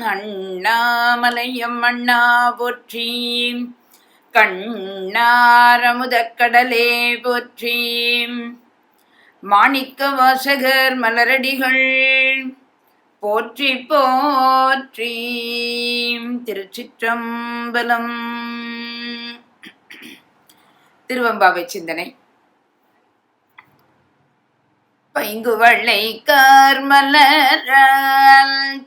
அண்ணாமலையம் அண்ணா போற்றி. கண்ணாரமுதக்கடலே போற்றி. மாணிக்க வாசகர் மலரடிகள் போற்றி போற்றி. திருச்சிற்றம்பலம். திருவம்பாவை சிந்தனை. பைங்குவளை கார்மலரால்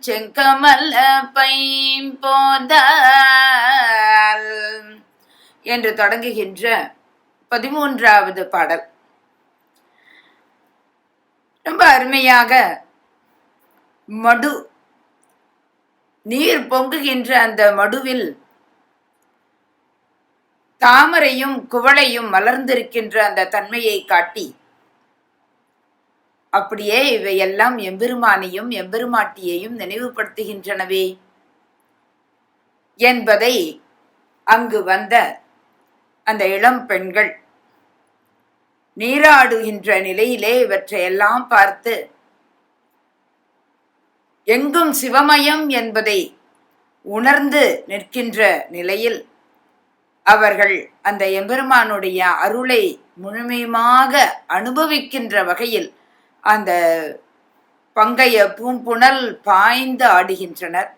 செங்கமல்ல பைம்போதால் என்று தொடங்குகின்ற பதிமூன்றாவது பாடல். ரொம்ப அருமையாக மடு நீர் பொங்குகின்ற அந்த மடுவில் தாமரையும் குவளையும் மலர்ந்திருக்கின்ற அந்த தன்மையை காட்டி அப்படியே இவையெல்லாம் எம்பெருமானையும் எம்பெருமாட்டியையும் நினைவுபடுத்துகின்றனவே. என்பதை அங்கு வந்த அந்த இளம் பெண்கள் நீராடுகின்ற நிலையிலே இவற்றையெல்லாம் பார்த்து எங்கும் சிவமயம் என்பதை உணர்ந்து நிற்கின்ற நிலையில் அவர்கள் அந்த எம்பெருமானுடைய அருளை முழுமையுமாக அனுபவிக்கின்ற வகையில் அந்த பங்கைய பூம்புணல் பாய்ந்து ஆடுகின்றனர்.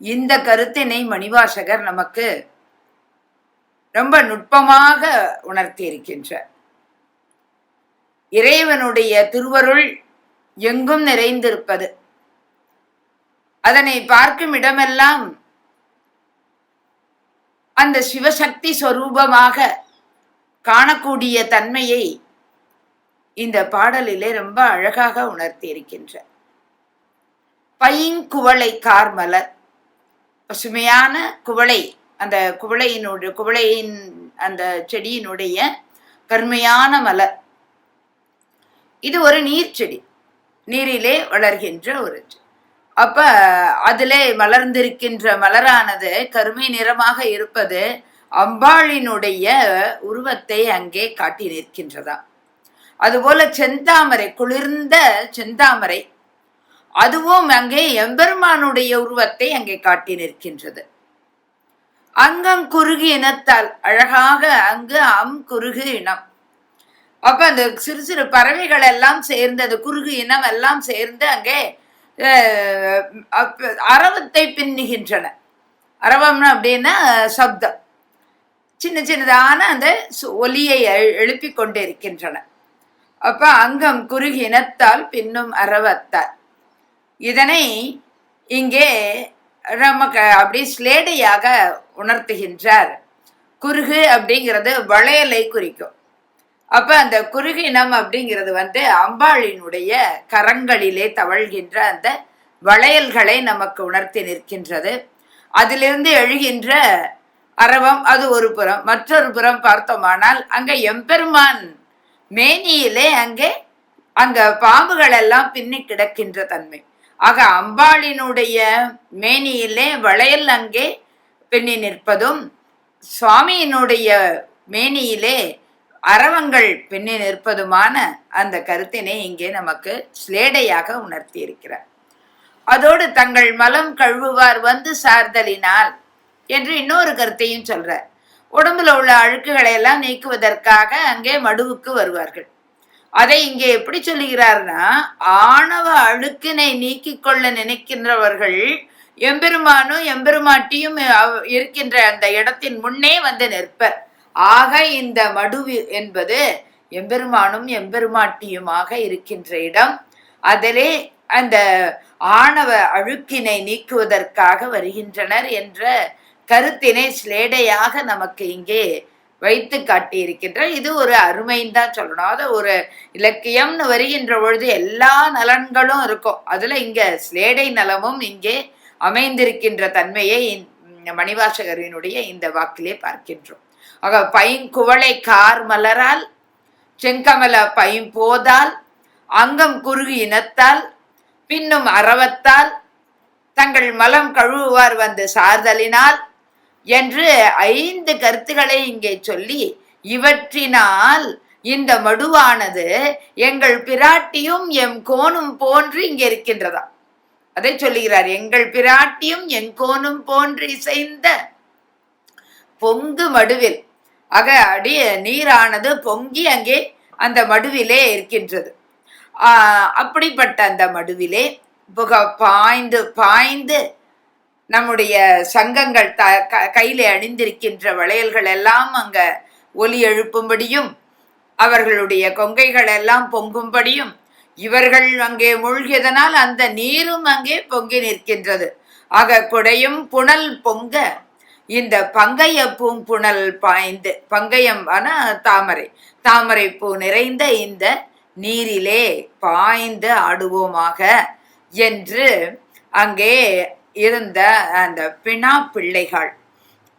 இந்த கருத்தினை மணிவாசகர் நமக்கு ரொம்ப நுட்பமாக உணர்த்தி இருக்கின்றார் இறைவனுடைய திருவருள் எங்கும் நிறைந்திருப்பது. அதனை பார்க்கும் இடமெல்லாம் அந்த சிவசக்தி சொரூபமாக காணக்கூடிய தன்மையை இந்த பாடலிலே ரொம்ப அழகாக உணர்த்தி இருக்கின்ற பையங்குவளை கார்மலர் பசுமையான குவளை அந்த குவளையினுடைய குவளையின் அந்த செடியினுடைய கருமையான மலர். இது ஒரு நீர் செடி நீரிலே வளர்கின்ற ஒரு அப்ப அதிலே மலர்ந்திருக்கின்ற மலரானது கருமை நிறமாக இருப்பது அம்பாளினுடைய உருவத்தை அங்கே காட்டி நிற்கின்றதா அதுபோல செந்தாமரை குளிர்ந்த செந்தாமரை. அதுவும் அங்கே எம்பெருமானுடைய உருவத்தை அங்கே காட்டி நிற்கின்றது. அங்கம் குறுகு இனத்தால் அழகாக அங்கு அம் குறுகு இனம். அப்ப அந்த சிறு சிறு பறவைகள் எல்லாம் சேர்ந்து அந்த குறுகு இனம் எல்லாம் சேர்ந்து அங்கே அரவத்தை பின்னுகின்றன. அரவம்னு அப்படின்னா சப்தம். சின்ன சின்னதான அந்த ஒலியை எழுப்பி கொண்டு இருக்கின்றன அப்ப அங்கம் குறுகினத்தால் பின்னும் அறவத்தார். இதனை இங்கே நமக்கு அப்படி ஸ்லேடையாக உணர்த்துகின்றார். குறுகு அப்படிங்கிறது வளையலை குறிக்கும். அப்ப அந்த குறுகினம் அப்படிங்கிறது வந்து அம்பாளினுடைய கரங்களிலே தவழ்கின்ற அந்த வளையல்களை நமக்கு உணர்த்தி நிற்கின்றது. அதிலிருந்து எழுகின்ற அரவம் அது ஒரு புறம் மற்றொரு புறம் பார்த்தோமானால் அங்க எம்பெருமான் மேனியிலே அங்கே அங்க பாம்புகள் எல்லாம் பின்னி கிடக்கின்ற தன்மை. ஆக அம்பாளினுடைய மேனியிலே வளையல் அங்கே பின்னி நிற்பதும் சுவாமியினுடைய மேனியிலே அரவங்கள் பின்னி நிற்பதுமான அந்த கருத்தினை இங்கே நமக்கு ஸ்லேடையாக உணர்த்தி இருக்கிறார் அதோடு தங்கள் மலம் கழுவுவார் வந்து சார்தலினால் என்று இன்னொரு கருத்தையும் சொல்றார். உடம்புல உள்ள அழுக்குகளை எல்லாம் நீக்குவதற்காக அங்கே மடுவுக்கு வருவார்கள். அதை இங்கே எப்படி சொல்லுகிறார்னா ஆணவ அழுக்கினை நீக்கிக் கொள்ள நினைக்கின்றவர்கள் எம்பெருமானும் எம்பெருமாட்டியும் இருக்கின்ற அந்த இடத்தின் முன்னே வந்து நிற்பர். ஆக இந்த மடுவு என்பது எம்பெருமானும் எம்பெருமாட்டியுமாக இருக்கின்ற இடம். அதிலே அந்த ஆணவ அழுக்கினை நீக்குவதற்காக வருகின்றனர் என்ற கருத்தினை ஸ்லேடையாக நமக்கு இங்கே வைத்து காட்டியிருக்கின்ற இது ஒரு அருமைன்னு தான் சொல்லணும். அது ஒரு இலக்கியம்னு வருகின்ற பொழுது எல்லா நலன்களும் இருக்கும். அதுல இங்க ஸ்லேடை நலமும் இங்கே அமைந்திருக்கின்ற தன்மையை மணிவாசகரினுடைய இந்த வாக்கிலே பார்க்கின்றோம். ஆக பைங்குவளை கார் மலரால் செங்கமல பைம்போதால் அங்கம் குறுகு இனத்தால் பின்னும் அறவத்தால் தங்கள் மலம் கழுவுவார் வந்து சார்தலினால் என்று ஐந்து கருத்துக்களை இங்கே சொல்லி இவற்றினால் இந்த மடுவானது எங்கள் பிராட்டியும் எம் கோணும் போன்று இங்கே இருக்கின்றதா? அதை சொல்லுகிறார் எங்கள் பிராட்டியும் எங்கோனும் போன்று இசைந்த பொங்கு மடுவில். ஆக அடி நீரானது பொங்கி அங்கே அந்த மடுவிலே இருக்கின்றது. ஆஹ் அப்படிப்பட்ட அந்த மடுவிலே புக பாய்ந்து பாய்ந்து நம்முடைய சங்கங்கள் த க- கையிலே அணிந்திருக்கின்ற வளையல்கள் எல்லாம் அங்க ஒலி எழுப்பும்படியும் அவர்களுடைய கொங்கைகள் எல்லாம் பொங்கும்படியும் இவர்கள் அங்கே மூழ்கியதனால் அந்த நீரும் அங்கே பொங்கி நிற்கின்றது. ஆக குடையும் புனல் பொங்க இந்த பங்கைய பூம்புணல் பாய்ந்து பங்கயம் ஆனா தாமரை தாமரை பூ நிறைந்த இந்த நீரிலே பாய்ந்து ஆடுவோமாக என்று அங்கே இருந்த அந்த பினா பிள்ளைகள்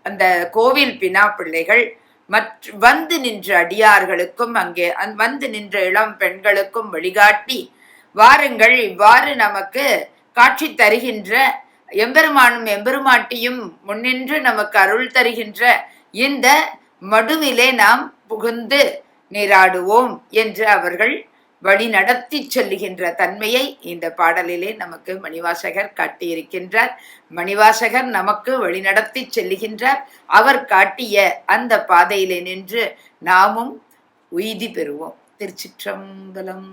அந்த கோவில் பினா பிள்ளைகள் மற்ற வந்து நின்ற அடியார்களுக்கும் அங்கே அந் வந்து நின்ற இளம் பெண்களுக்கும் வழிகாட்டி வாருங்கள் இவ்வாறு நமக்கு காட்சி தருகின்ற எம்பெருமானும் எம்பெருமாட்டியும் முன்னின்று நமக்கு அருள் தருகின்ற இந்த மடுவிலே நாம் புகுந்து நீராடுவோம் என்று அவர்கள் வழி நடத்தி செல்லுகின்ற தன்மையை இந்த பாடலிலே நமக்கு மணிவாசகர் காட்டியிருக்கின்றார். மணிவாசகர் நமக்கு வழிநடத்தி செல்லுகின்றார். அவர் காட்டிய அந்த பாதையிலே நின்று நாமும் உய்தி பெறுவோம். திருச்சிற்றம்பலம்.